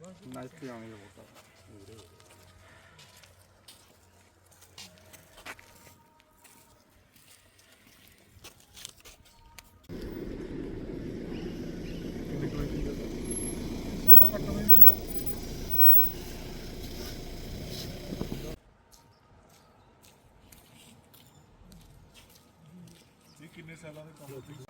ਇਕੱਠੇ ਆਣਗੇ ਵੋਟਾਂ। ਇਹ ਕਿੰਨੇ ਸਾਲਾਂ ਦੇ ਕੰਮ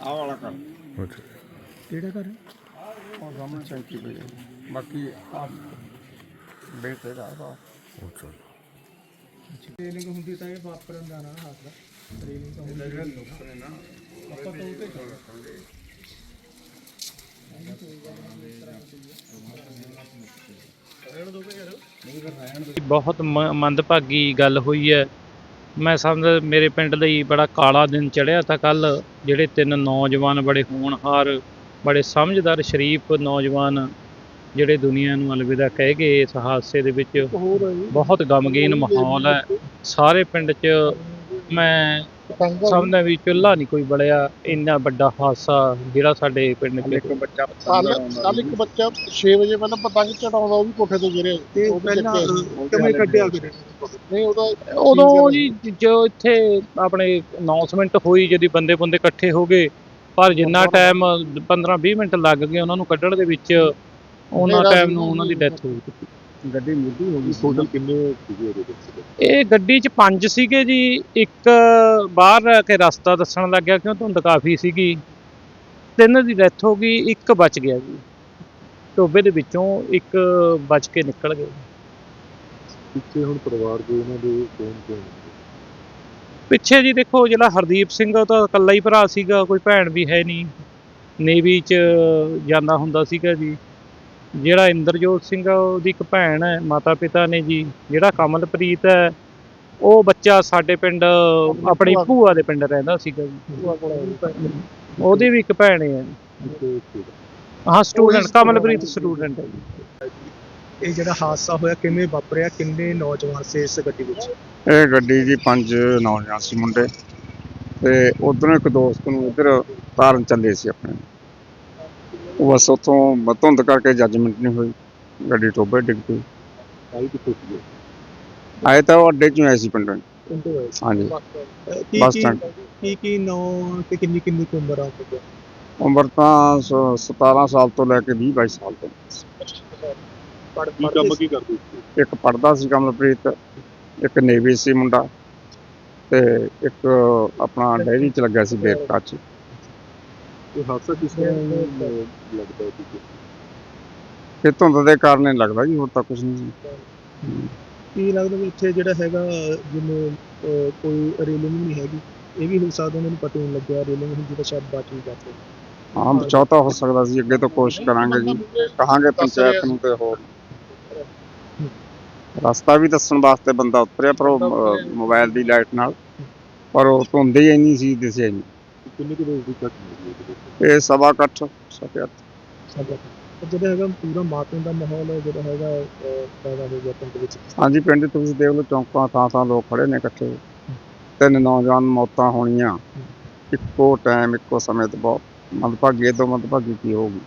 ਆਹ ਵਾਲਾ ਕਰ ਕਿਹੜਾ ਘਰ ਹੈ? ਉਹ ਸਾਹਮਣੇ ਸੈਂਟੀ ਪਈ ਹੈ। ਬਾਕੀ ਆ ਬੇਟੇ ਦਾ ਦਾ ਟ੍ਰੇਨਿੰਗ ਹੁੰਦੀ ਤਾਂ ਇਹ ਵਾਪਰਨ ਦਾ ਨਾ ਹੱਥ ਦਾ। ਟ੍ਰੇਨਿੰਗ ਤਾਂ ਹੁੰਦੀ ਆਪਾਂ ਤਾਂ। ਬਹੁਤ ਮ- ਮੰਦਭਾਗੀ ਗੱਲ ਹੋਈ ਹੈ। ਮੈਂ ਸਮਝ ਮੇਰੇ ਪਿੰਡ ਲਈ ਬੜਾ ਕਾਲਾ ਦਿਨ ਚੜ੍ਹਿਆ ਤਾਂ ਕੱਲ ਜਿਹੜੇ ਤਿੰਨ ਨੌਜਵਾਨ ਬੜੇ ਹੋਣਹਾਰ ਬੜੇ ਸਮਝਦਾਰ ਸ਼ਰੀਫ ਨੌਜਵਾਨ ਜਿਹੜੇ ਦੁਨੀਆ ਨੂੰ ਅਲਵਿਦਾ ਕਹਿ ਗਏ ਇਸ ਹਾਦਸੇ ਦੇ ਵਿੱਚ ਬਹੁਤ ਗਮਗੀਨ ਮਾਹੌਲ ਹੈ। ਸਾਰੇ ਪਿੰਡ 'ਚ ਮੈਂ ਸਮਝਦਾ ਵੀ ਚੁੱਲ੍ਹਾ ਨਹੀਂ ਕੋਈ ਬਲਿਆ ਇੰਨਾ ਵੱਡਾ ਹਾਦਸਾ ਜਿਹੜਾ ਸਾਡੇ ਪਿੰਡ 'ਚ ਇੱਕ ਬੱਚਾ ਕੱਲ ਕੱਲ ਇੱਕ ਬੱਚਾ 6 ਵਜੇ ਪਹਿਲਾਂ ਪਤੰਗ ਚੜਾਉਂਦਾ ਉਹ ਵੀ ਕੋਠੇ ਤੋਂ ਗਿਰੇ ਤੇ ਉਹ ਵੀ ਪਹਿਲਾਂ ਚੱਕਿਆ ਕਿਵੇਂ ਕੱਢਿਆ ਫਿਰ ਨਹੀਂ ਉਹਦਾ ਉਦੋਂ ਜੀ ਜੋ ਇੱਥੇ ਆਪਣੇ ਅਨਾਉਂਸਮੈਂਟ ਹੋਈ ਜਦੀ ਬੰਦੇ ਬੰਦੇ ਇਕੱਠੇ ਹੋ ਗਏ ਪਰ ਜਿੰਨਾ ਟਾਈਮ 15 20 ਮਿੰਟ ਲੱਗ ਗਏ ਉਹਨਾਂ ਨੂੰ ਕੱਢਣ ਦੇ ਵਿੱਚ ਉਹਨਾਂ ਟਾਈਮ ਨੂੰ ਉਹਨਾਂ ਦੀ। ਡੈਥ ਹੋ ਗਈ। ਗੱਡੀ ਮੁੱਢੀ ਹੋ ਗਈ ਟੋਟਲ ਕਿੰਨੇ ਸੀਗੇ ਉਹਦੇ ਵਿੱਚ ਇਹ ਗੱਡੀ 'ਚ ਪੰਜ ਸੀਗੇ ਜੀ ਇੱਕ ਬਾਹਰ ਰਹਿ ਕੇ ਰਸਤਾ ਦੱਸਣ ਲੱਗ ਗਿਆ ਕਿਉਂ ਧੁੰਦ ਕਾਫੀ ਸੀਗੀ। ਤਿੰਨ ਦੀ ਡੈਥ ਹੋ ਗਈ ਇੱਕ ਬਚ ਗਿਆ ਜੀ। ਟੋਬੇ ਦੇ ਵਿੱਚੋਂ ਇੱਕ ਬਚ ਕੇ ਨਿਕਲ ਗਏ। ਪਿੱਛੇ ਹੁਣ ਪਰਿਵਾਰ ਦੇ ਉਹਨਾਂ ਦੇ ਕੌਣ ਕੌਣ? ਪਿੱਛੇ ਜੀ ਦੇਖੋ ਜਿਹੜਾ ਹਰਦੀਪ ਸਿੰਘ ਉਹ ਤਾਂ ਇਕੱਲਾ ਹੀ ਭਰਾ ਸੀਗਾ ਕੋਈ ਭੈਣ ਵੀ ਹੈ ਨਹੀਂ। ਨੇਵੀ 'ਚ ਜਾਂਦਾ ਹੁੰਦਾ ਸੀਗਾ ਜੀ। ਜਿਹੜਾ ਇੰਦਰਜੋਤ ਸਿੰਘ ਆ ਉਹਦੀ ਇੱਕ ਭੈਣ ਹੈ ਮਾਤਾ ਪਿਤਾ ਨੇ ਜੀ ਜਿਹੜਾ ਕਮਲਪ੍ਰੀਤ ਹੈ ਉਹ ਬੱਚਾ ਸਾਡੇ ਪਿੰਡ ਆਪਣੀ ਭੂਆ ਦੇ ਪਿੰਡ ਰਹਿੰਦਾ ਸੀਗਾ ਜੀ। ਉਹਦੀ ਵੀ ਇੱਕ ਭੈਣ ਹੈ। ਹਾਂ ਸਟੂਡੈਂਟ ਕਮਲਪ੍ਰੀਤ ਸਟੂਡੈਂਟ ਹੈ ਜੀ। ਇਹ ਜਿਹੜਾ ਹਾਦਸਾ ਹੋਇਆ ਕਿਵੇਂ ਵਾਪਰਿਆ? ਕਿੰਨੇ ਨੌਜਵਾਨ ਸੀ ਇਸ ਗੱਡੀ ਵਿੱਚ? ਇਹ ਗੱਡੀ ਜੀ ਪੰਜ ਨੌਜਵਾਨ ਸੀ ਮੁੰਡੇ। ਤੇ ਉਧਰੋਂ ਇੱਕ ਦੋਸਤ ਨੂੰ ਇੱਧਰ ਤਾਰਨ ਚੱਲੇ ਸੀ ਆਪਣੇ। ਉਹ ਬਸ ਉੱਥੋਂ ਧੁੰਦ ਕਰਕੇ ਜੱਜਮੈਂਟ ਨਹੀਂ ਹੋਈ ਗੱਡੀ ਟੋਬੇ ਡਿੱਗ ਪਈ। ਆਈ ਕਿੱਥੇ ਸੀਗੇ ਆਏ ਤਾਂ ਉਹ ਅੱਡੇ ਚੋਂ ਆਏ ਸੀ ਪਿੰਡੋਂ। ਸੀ? ਹਾਂਜੀ। ਕੀ ਬੱਸ ਸਟੈਂਡ। ਕੀ ਕੀ ਨੌ ਤੇ ਕਿੰਨੀ ਕਿੰਨੀ ਕੁ ਉਮਰ ਆ ਉਹਦੀ? ਉਮਰ ਤਾਂ ਸ- 17 ਸਾਲ ਤੋਂ ਲੈ ਕੇ 20 22 ਸਾਲ ਤੱਕ ਪੜ੍ਹ- ਕੀ ਪੜ੍ਹਦੇ ਕੰਮ ਸੀ? ਕੀ ਕਰਦੇ ਸੀ? ਇੱਕ ਪੜਦਾ ਸੀ ਕਮਲਪ੍ਰੀਤ ਇੱਕ ਨੇਵੀ ਸੀ ਮੁੰਡਾ ਤੇ ਇੱਕ ਆਪਣਾ ਡੈਰੀ ਚ ਲੱਗਿਆ ਸੀ ਬੇਰਕਾ ਚ। ਇਹ ਹਾਦਸਾ ਕਿਸ ਤਰ੍ਹਾਂ ਲੱਗਦਾ ਸੀ ਇਹ ਧੁੰਦ ਦੇ ਕਾਰਨ ਹੀ ਲੱਗਦਾ ਜੀ ਹੋਰ ਤਾਂ ਕੁਝ ਨਹੀਂ ਸੀ ਕੀ ਲੱਗਦਾ ਵੀ ਇੱਥੇ ਜਿਹੜਾ ਹੈਗਾ ਜਿਵੇਂ ਅਹ, ਕੋਈ ਰੇਲਿੰਗ ਨਹੀਂ ਹੈਗੀ ਇਹ ਵੀ ਹੋ ਸਕਦਾ ਮੈਨੂੰ ਪਤਾ ਨਹੀਂ ਲੱਗਿਆ ਰੇਲਿੰਗ ਹੁੰਦੀ ਤਾਂ ਸ਼ਾਇਦ ਬਚ ਵੀ ਜਾਂਦੇ ਹਾਂ। ਬਚਾਅ ਤਾਂ ਹੋ ਸਕਦਾ ਸੀ ਅੱਗੇ ਤੋਂ ਕੋਸ਼ਿਸ਼ ਕਰਾਂਗੇ ਜੀ। ਕਹਾਂਗੇ ਪੰਚਾਇਤ ਨੂੰ ਤੇ ਹੋਰ। ਰਸਤਾ ਵੀ ਦੱਸਣ ਵਾਸਤੇ ਬੰਦਾ ਉਤਰਿਆ ਪਰ ਉਹ ਮ- ਮੋਬਾਈਲ ਦੀ ਲਾਈਟ ਨਾਲ। ਪਰ ਉਹ ਧੁੰਦ ਹੀ ਇੰਨੀ ਸੀ ਦਿਸਿਆ ਨਹੀਂ। ਕਿੰਨੇ ਕੁ ਦੀ ਘਟਨਾ ਹੈ ਇਹ ਸਵਾ ਇਕੱਠ ਸਕੇ ਸਾਡਾ ਜਿਹੜਾ ਹੈਗਾ ਪੂਰਾ ਮਾਤਮ ਦਾ ਮਾਹੌਲ ਹੈ ਜਿਹੜਾ ਹੈਗਾ ਅਹ, ਪੈਦਾ ਹੋ ਗਿਆ ਪਿੰਡ ਵਿੱਚ? ਹਾਂਜੀ ਪਿੰਡ 'ਚ ਤੁਸੀਂ ਦੇਖ ਲਓ ਚੌਂਕਾਂ ਥਾਂ ਥਾਂ ਲੋਕ ਖੜੇ ਨੇ ਇਕੱਠੇ। ਤਿੰਨ ਨੌਜਵਾਨ ਮੌਤਾਂ ਹੋਣੀਆਂ। ਇੱਕੋ ਟਾਈਮ ਇੱਕੋ ਸਮੇਂ ਤੇ ਬਹੁਤ ਮੰਦਭਾਗੀ ਤੋਂ ਮੰਦਭਾਗੀ ਕੀ ਹੋਊਗੀ?